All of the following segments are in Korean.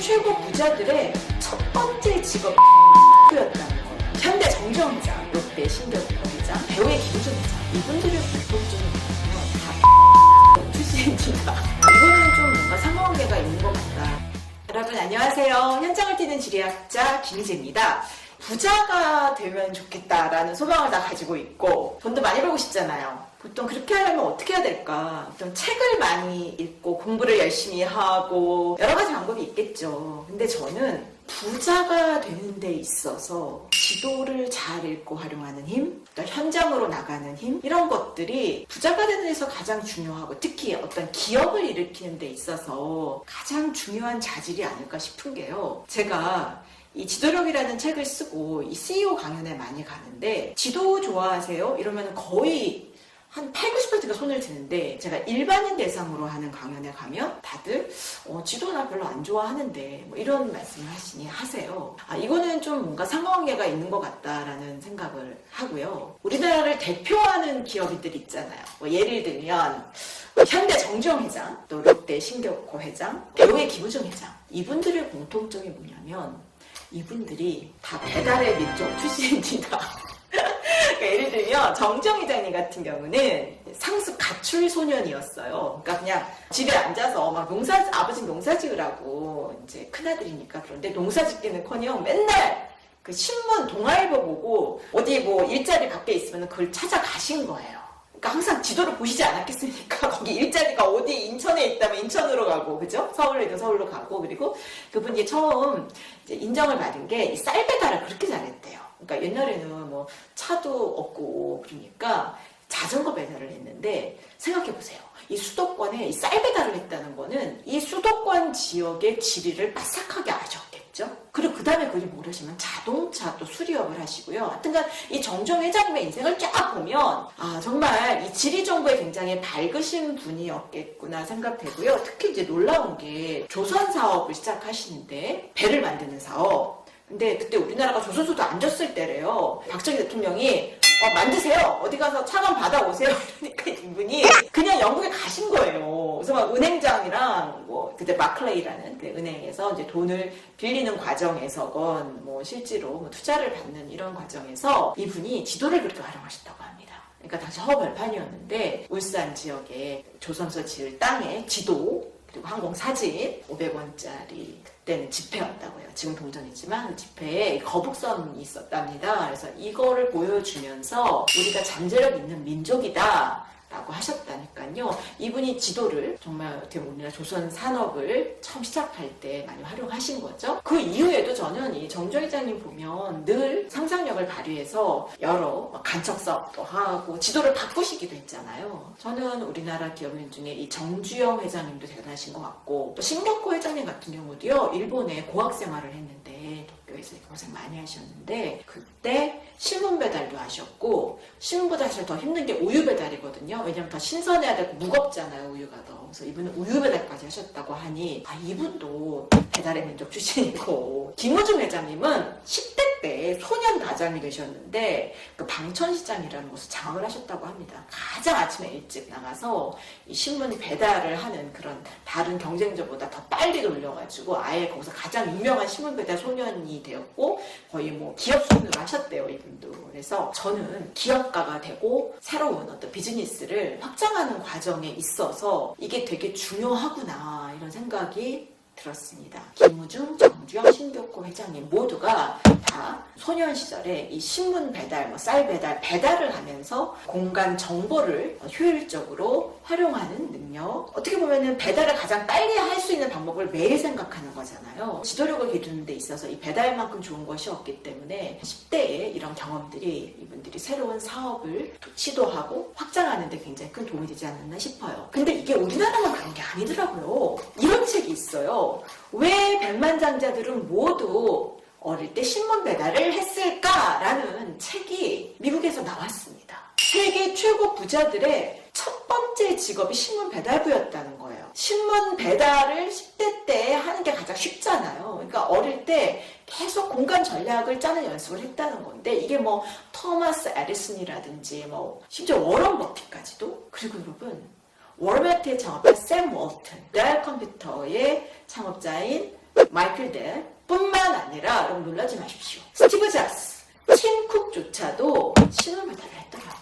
최고 부자들의 첫 번째 직업이 였다는 거예요. 현대 정정 회장, 롯데 회장, 배우의 김준 회장 이분들의 공통점이 뭐냐면 다 출신입니다. 이거는 좀 뭔가 상호관계가 있는 것 같다. 여러분 안녕하세요. 현장을 뛰는 지리학자 김희재입니다. 부자가 되면 좋겠다라는 소망을 다 가지고 있고 돈도 많이 벌고 싶잖아요. 보통 그렇게 하려면 어떻게 해야 될까? 어떤 책을 많이 읽고 공부를 열심히 하고 여러 가지 방법이 있겠죠. 근데 저는 부자가 되는 데 있어서 지도를 잘 읽고 활용하는 힘, 또 현장으로 나가는 힘 이런 것들이 부자가 되는 데서 가장 중요하고 특히 어떤 기업을 일으키는 데 있어서 가장 중요한 자질이 아닐까 싶은 게요. 제가 이 지도력이라는 책을 쓰고 이 CEO 강연에 많이 가는데 지도 좋아하세요? 이러면 거의 한 8, 90%가 손을 드는데 제가 일반인 대상으로 하는 강연에 가면 다들 어, 지도 나 별로 안 좋아하는데 뭐 이런 말씀을 하시니 하세요. 아 이거는 좀 뭔가 상관관계가 있는 것 같다라는 생각을 하고요. 우리나라를 대표하는 기업인들 있잖아요. 뭐 예를 들면 현대 정주영 회장, 또 롯데 신격호 회장, 배우의 김우중 회장 이분들의 공통점이 뭐냐면 이분들이 다 배달의 민족 출신입니다. 그러니까 예를 들면 정정 회장님 같은 경우는 상수 가출 소년이었어요. 그러니까 그냥 집에 앉아서 막 농사 아버지 농사 지으라고 이제 큰 아들이니까 그런데 농사 짓기는커녕 맨날 그 신문 동아일보 보고 어디 뭐 일자리 밖에 있으면 그걸 찾아가신 거예요. 그러니까 항상 지도를 보시지 않았겠습니까? 거기 일자리가 어디 인천에 있다면 인천으로 가고, 그죠? 서울에 있는 서울로 가고, 그리고 그분이 처음 인정을 받은 게이쌀 배달을 그렇게 잘했대요. 그러니까 옛날에는 뭐 차도 없고 그러니까 자전거 배달을 했는데 생각해 보세요. 이 수도권에 이 쌀 배달을 했다는 거는 이 수도권 지역의 지리를 빠삭하게 아셨겠죠? 그리고 그 다음에 그걸 모르시면 자동차 또 수리업을 하시고요. 하여튼간 이 정정 회장님의 인생을 쫙 보면 아 정말 이 지리 정보에 굉장히 밝으신 분이었겠구나 생각되고요. 특히 이제 놀라운 게 조선 사업을 시작하시는데 배를 만드는 사업. 근데 그때 우리나라가 조선소도 안 줬을 때래요. 박정희 대통령이 어, 만드세요. 어디 가서 차관 받아오세요. 이러니까 이분이 그냥 영국에 가신 거예요. 그래서 막 은행장이랑 뭐 그때 마클레이라는 그 은행에서 이제 돈을 빌리는 과정에서건 뭐 실제로 뭐 투자를 받는 이런 과정에서 이분이 지도를 그렇게 활용하셨다고 합니다. 그러니까 당시 허벌판이었는데 울산 지역에 조선소 지을 땅에 지도 그리고 항공 사진 500원짜리 그때는 지폐였다고요. 지금 동전이지만 그 지폐에 거북선이 있었답니다. 그래서 이거를 보여주면서 우리가 잠재력 있는 민족이다. 라고 하셨다니까요. 이분이 지도를 정말 어떻게 보면 우리나라 조선 산업을 처음 시작할 때 많이 활용하신 거죠. 그 이후에도 저는 이 정정 회장님 보면 늘 상상력을 발휘해서 여러 간척 사업도 하고 지도를 바꾸시기도 했잖아요. 저는 우리나라 기업인 중에 이 정주영 회장님도 대단하신 것 같고 또 신격호 회장님 같은 경우도요. 일본에 고학 생활을 했는데 도쿄에서 고생 많이 하셨는데 그때 신문 배달도 하셨고 신문 배달 사실 더 힘든 게 우유 배달이거든요. 왜냐면 더 신선해야 되고 무겁잖아요 우유가 더. 그래서 이분은 우유 배달까지 하셨다고 하니 아 이분도 배달의 민족 출신이고 김호중 회장님은 10대 때 소년 다장이 되셨는데 그 방천시장이라는 곳을 장을 하셨다고 합니다. 가장 아침에 일찍 나가서 이 신문 배달을 하는 그런 다른 경쟁자보다 더 빨리 돌려가지고 아예 거기서 가장 유명한 신문 배달 소년이 되었고 거의 뭐 기업 수준으로 하셨대요 이분도. 그래서 저는 기업가가 되고 새로운 어떤 비즈니스를 확장하는 과정에 있어서 이게 되게 중요하구나 이런 생각이 들었습니다. 김우중, 정주영, 신교코 회장님 모두가 다 소년 시절에 이 신문 배달, 뭐 쌀 배달, 배달을 하면서 공간 정보를 효율적으로 활용하는 능력. 어떻게 보면은 배달을 가장 빨리 할 수 있는 방법을 매일 생각하는 거잖아요. 지도력을 기르는 데 있어서 이 배달만큼 좋은 것이 없기 때문에 10대의 이런 경험들이 이분들이 새로운 사업을 시도하고 확장하는 데 굉장히 큰 도움이 되지 않았나 싶어요. 근데 이게 우리나라만 그런 게 아니더라고요. 이런 책이 있어요. 왜 백만장자들은 모두 어릴 때 신문 배달을 했을까라는 책이 미국에서 나왔습니다. 세계 최고 부자들의 첫 번째 직업이 신문 배달부였다는 거예요. 신문 배달을 10대 때 하는 게 가장 쉽잖아요. 그러니까 어릴 때 계속 공간 전략을 짜는 연습을 했다는 건데 이게 뭐 토마스 에디슨이라든지 뭐 심지어 워런 버핏까지도 그리고 여러분 버핏의 창업자 샘 월튼, 델 컴퓨터의 창업자인 마이클 델 뿐만 아니라 여러분 놀라지 마십시오. 스티브 잡스, 팀쿡조차도 신문 배달을 했더라고요.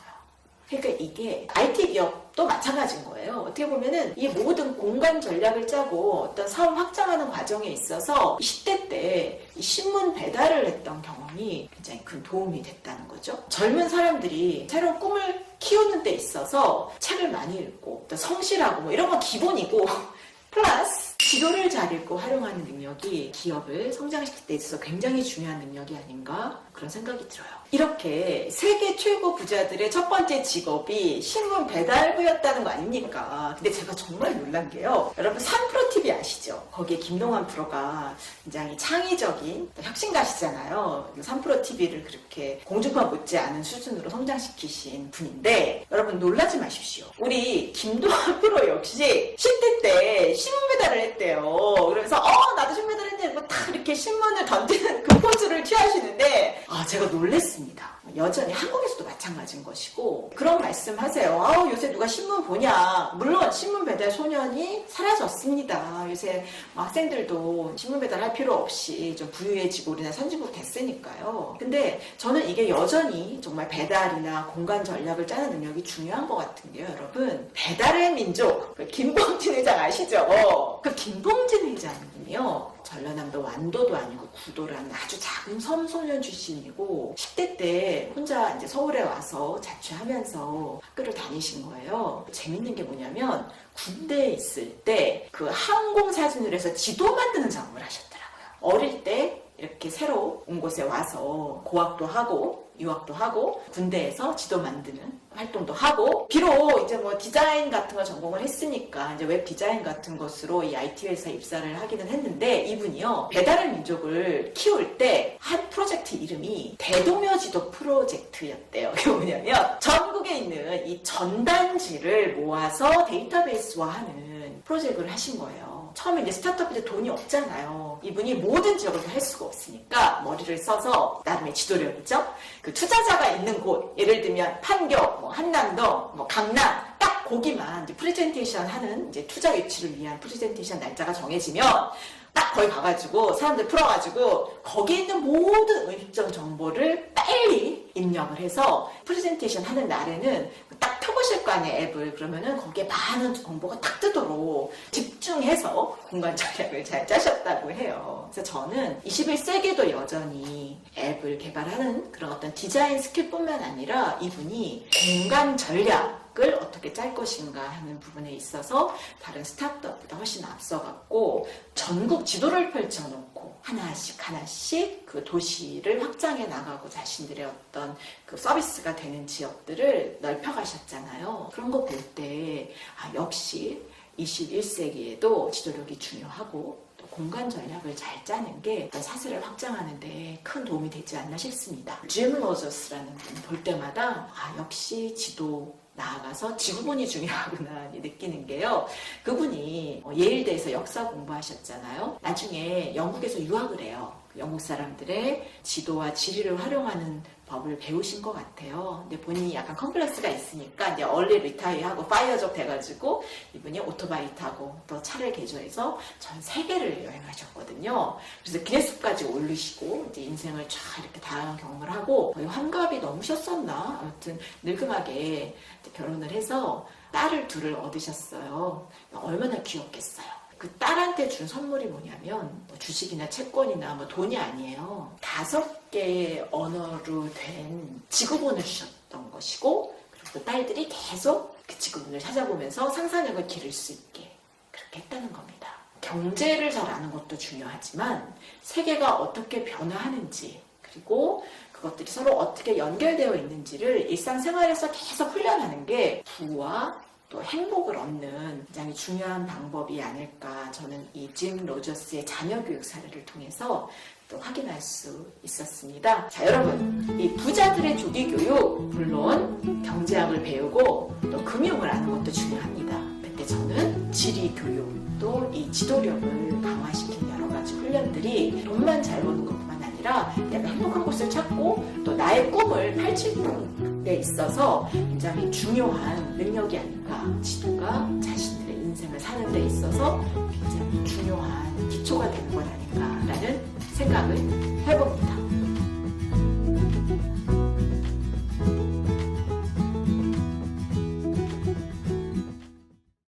그러니까 이게 IT 기업도 마찬가지인 거예요. 어떻게 보면은 이 모든 공간 전략을 짜고 어떤 사업 확장하는 과정에 있어서 10대 때이 신문 배달을 했던 경험이 굉장히 큰 도움이 됐다는 거죠. 젊은 사람들이 새로운 꿈을 키우는 데 있어서 책을 많이 읽고 또 성실하고 뭐 이런 건 기본이고 플러스 지도를 잘 읽고 활용하는 능력이 기업을 성장시킬 때 있어서 굉장히 중요한 능력이 아닌가 그런 생각이 들어요. 이렇게 세계 최고 부자들의 첫 번째 직업이 신문 배달부였다는 거 아닙니까? 근데 제가 정말 놀란 게요. 여러분 3프로 TV 아시죠? 거기에 김동완 프로가 굉장히 창의적인 혁신가시잖아요. 3프로 TV를 그렇게 공중파 못지않은 수준으로 성장시키신 분인데 여러분 놀라지 마십시오. 우리 김동완 프로 역시 10대 때 신문 배달을 했대요. 그러면서 어 나도 신문 배달 했는데 뭐다 이렇게 신문을 던지는 그 포즈를 취하시는데 아 제가 놀랬습니다. 여전히 한국에서도 마찬가지인 것이고 그런 말씀하세요. 아우 요새 누가 신문 보냐? 물론 신문 배달 소년이 사라졌습니다. 요새 뭐 학생들도 신문 배달할 필요 없이 좀 부유해지고 우리나라 선진국 됐으니까요. 근데 저는 이게 여전히 정말 배달이나 공간 전략을 짜는 능력이 중요한 것 같은 게요, 여러분. 배달의 민족 그 김봉진 회장 아시죠? 그 김봉진 회장님이요. 전라남도 완도도 아니고 구도라는 아주 작은 섬 소년 출신이고 10대 때 혼자 이제 서울에 와서 자취하면서 학교를 다니신 거예요. 재밌는 게 뭐냐면 군대에 있을 때 그 항공 사진을 해서 지도 만드는 작업을 하셨더라고요. 어릴 때 이렇게 새로 온 곳에 와서 고학도 하고 유학도 하고 군대에서 지도 만드는 활동도 하고 비록 이제 뭐 디자인 같은 걸 전공을 했으니까 이제 웹 디자인 같은 것으로 이 IT 회사에 입사를 하기는 했는데 이분이요 배달의 민족을 키울 때 한 프로젝트 이름이 대동여 지도 프로젝트였대요. 이게 뭐냐면 전국에 있는 이 전단지를 모아서 데이터베이스화하는 프로젝트를 하신 거예요. 처음에 이제 스타트업인데 돈이 없잖아요. 이분이 모든 지역을 다 할 수가 없으니까 머리를 써서 나름의 지도력이죠. 그 투자자가 있는 곳, 예를 들면 판교, 뭐 한남동, 뭐 강남, 딱 거기만 프레젠테이션 하는 이제 투자 유치를 위한 프레젠테이션 날짜가 정해지면 딱 거기 가가지고 사람들 풀어가지고 거기에 있는 모든 의식적 정보를 빨리 입력을 해서 프레젠테이션 하는 날에는 딱 아니에요 앱을 그러면은 거기에 많은 정보가 딱 뜨도록 집 중해서 공간 전략을 잘 짜셨다고 해요 그래서 저는 21세기도 여전히 앱을 개발하는 그런 어떤 디자인 스킬뿐만 아니라 이분이 공간 전략 을 어떻게 짤 것인가 하는 부분에 있어서 다른 스타트업보다 훨씬 앞서갔고 전국 지도를 펼쳐놓고 하나씩 하나씩 그 도시를 확장해 나가고 자신들의 어떤 그 서비스가 되는 지역들을 넓혀가셨잖아요. 그런 거 볼 때 아, 역시 21세기에도 지도력이 중요하고 또 공간 전략을 잘 짜는 게 사슬을 확장하는 데 큰 도움이 되지 않나 싶습니다. 짐 로저스라는 분 볼 때마다 아 역시 지도 나아가서 지구본이 중요하구나 느끼는 게요. 그분이 어, 예일대에서 역사 공부하셨잖아요. 나중에 영국에서 유학을 해요. 영국 사람들의 지도와 지리를 활용하는 법을 배우신 것 같아요. 근데 본인이 약간 컴플렉스가 있으니까 이제 얼리 리타이하고 파이어족 돼가지고 이분이 오토바이 타고 또 차를 개조해서 전 세계를 여행하셨거든요. 그래서 기네스까지 오르시고 이제 인생을 쫙 이렇게 다양한 경험을 하고 거의 환갑이 넘으셨었나 아무튼 늙음하게 결혼을 해서 딸을 둘을 얻으셨어요. 얼마나 귀엽겠어요. 그 딸한테 준 선물이 뭐냐면 뭐 주식이나 채권이나 뭐 돈이 아니에요. 다섯 개의 언어로 된 지구본을 주셨던 것이고 그리고 또 딸들이 계속 그 지구본을 찾아보면서 상상력을 기를 수 있게 그렇게 했다는 겁니다. 경제를 잘 아는 것도 중요하지만 세계가 어떻게 변화하는지 그리고 그것들이 서로 어떻게 연결되어 있는지를 일상생활에서 계속 훈련하는 게 부와 또 행복을 얻는 굉장히 중요한 방법이 아닐까 저는 이 짐 로저스의 자녀 교육 사례를 통해서 또 확인할 수 있었습니다. 자 여러분 이 부자들의 조기 교육 물론 경제학을 배우고 또 금융을 아는 것도 중요합니다. 근데 저는 지리 교육 또 이 지도력을 강화시킨 여러 가지 훈련들이 돈만 잘 버는 것뿐만 아니라 내가 행복한 곳을 찾고 또 나의 꿈을 펼치는 데 있어서 굉장히 중요한 능력이 아닌가 지도가 자신들의 인생을 사는 데 있어서 굉장히 중요한 기초가 되는 건 아닌가 않을까라는 생각을 해봅니다.